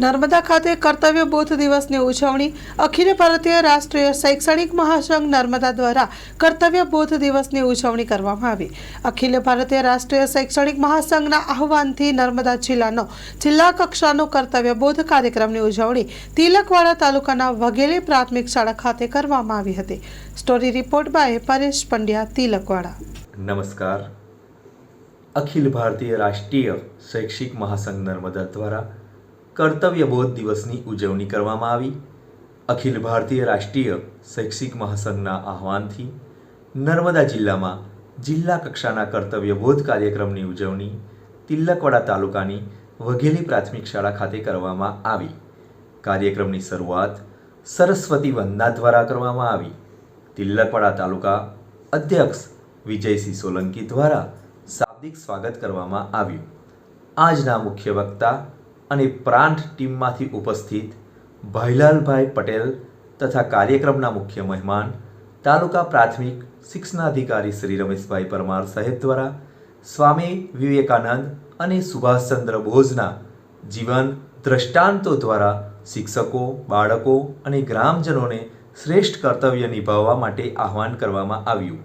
નર્મદા ખાતે કર્તવ્ય બોધ દિવસની ઉજવણી, અખિલ ભારતીય રાષ્ટ્રીય શૈક્ષણિક મહાસંઘ નર્મદા દ્વારા કર્તવ્ય બોધ દિવસની ઉજવણી કરવામાં આવી. અખિલ ભારતીય રાષ્ટ્રીય શૈક્ષણિક મહાસંઘના આહવાનથી નર્મદા જિલ્લાનો જિલ્લા કક્ષાનો કર્તવ્ય બોધ કાર્યક્રમની ઉજવણી તિલકવાડા તાલુકાના વઘેલી પ્રાથમિક શાળા ખાતે કરવામાં આવી હતી. Story report by Paresh Pandya, Tilakwada. નમસ્કાર. અખિલ ભારતીય રાષ્ટ્રીય શૈક્ષિક મહાસંઘ નર્મદા દ્વારા કર્તવ્યબોધ દિવસની ઉજવણી કરવામાં આવી. અખિલ ભારતીય રાષ્ટ્રીય શૈક્ષિક મહાસંઘના આહવાનથી નર્મદા જિલ્લામાં જિલ્લા કક્ષાના કર્તવ્યબોધ કાર્યક્રમની ઉજવણી તિલકવાડા તાલુકાની વઘેલી પ્રાથમિક શાળા ખાતે કરવામાં આવી. કાર્યક્રમની શરૂઆત સરસ્વતી વંદના દ્વારા કરવામાં આવી. તિલકવાડા તાલુકા અધ્યક્ષ વિજયસિંહ સોલંકી દ્વારા શાબ્દિક સ્વાગત કરવામાં આવ્યું. આજના મુખ્ય વક્તા અને પ્રાંત ટીમમાંથી ઉપસ્થિત ભાઈલાલભાઈ પટેલ તથા કાર્યક્રમના મુખ્ય મહેમાન તાલુકા પ્રાથમિક શિક્ષણાધિકારી શ્રી રમેશભાઈ પરમાર સાહેબ દ્વારા સ્વામી વિવેકાનંદ અને સુભાષચંદ્ર બોઝના જીવન દ્રષ્ટાંતો દ્વારા શિક્ષકો, બાળકો અને ગ્રામજનોને શ્રેષ્ઠ કર્તવ્ય નિભાવવા માટે આહવાન કરવામાં આવ્યું.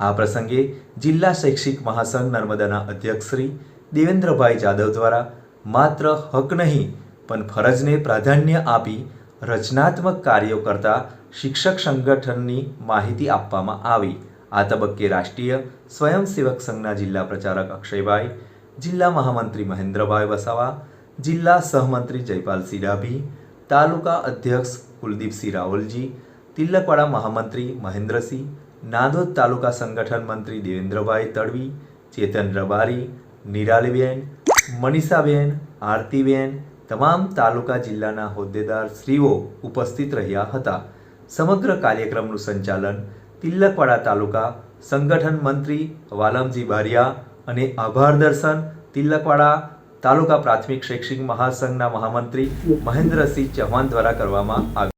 આ પ્રસંગે જિલ્લા શૈક્ષિક મહાસંઘ નર્મદાના અધ્યક્ષ શ્રી દેવેન્દ્રભાઈ જાદવ દ્વારા માત્ર હક નહીં, પણ ફરજને પ્રાધાન્ય આપી રચનાત્મક કાર્યો કરતા શિક્ષક સંગઠનની માહિતી આપવામાં આવી. આ તબક્કે રાષ્ટ્રીય સ્વયંસેવક સંઘના જિલ્લા પ્રચારક અક્ષયભાઈ, જિલ્લા મહામંત્રી મહેન્દ્રભાઈ વસાવા, જિલ્લા સહમંત્રી જયપાલસિંહ ડાભી, તાલુકા અધ્યક્ષ કુલદીપસિંહ રાવલજી, તિલકવાડા મહામંત્રી મહેન્દ્રસિંહ, નાંદોદ તાલુકા સંગઠન મંત્રી દેવેન્દ્રભાઈ તડવી, ચેતન રબારી, નિરાલીબેન મનીષાબેન, આરતીબેન, તમામ તાલુકા જિલ્લાના હોદ્દેદાર શ્રીઓ ઉપસ્થિત રહ્યા હતા. સમગ્ર કાર્યક્રમનું સંચાલન તિલકવાડા તાલુકા સંગઠન મંત્રી વાલમજી બારિયા અને આભાર દર્શન તિલકવાડા તાલુકા પ્રાથમિક શૈક્ષિક મહાસંઘના મહામંત્રી મહેન્દ્રસિંહ ચૌહાણ દ્વારા કરવામાં આવ્યું.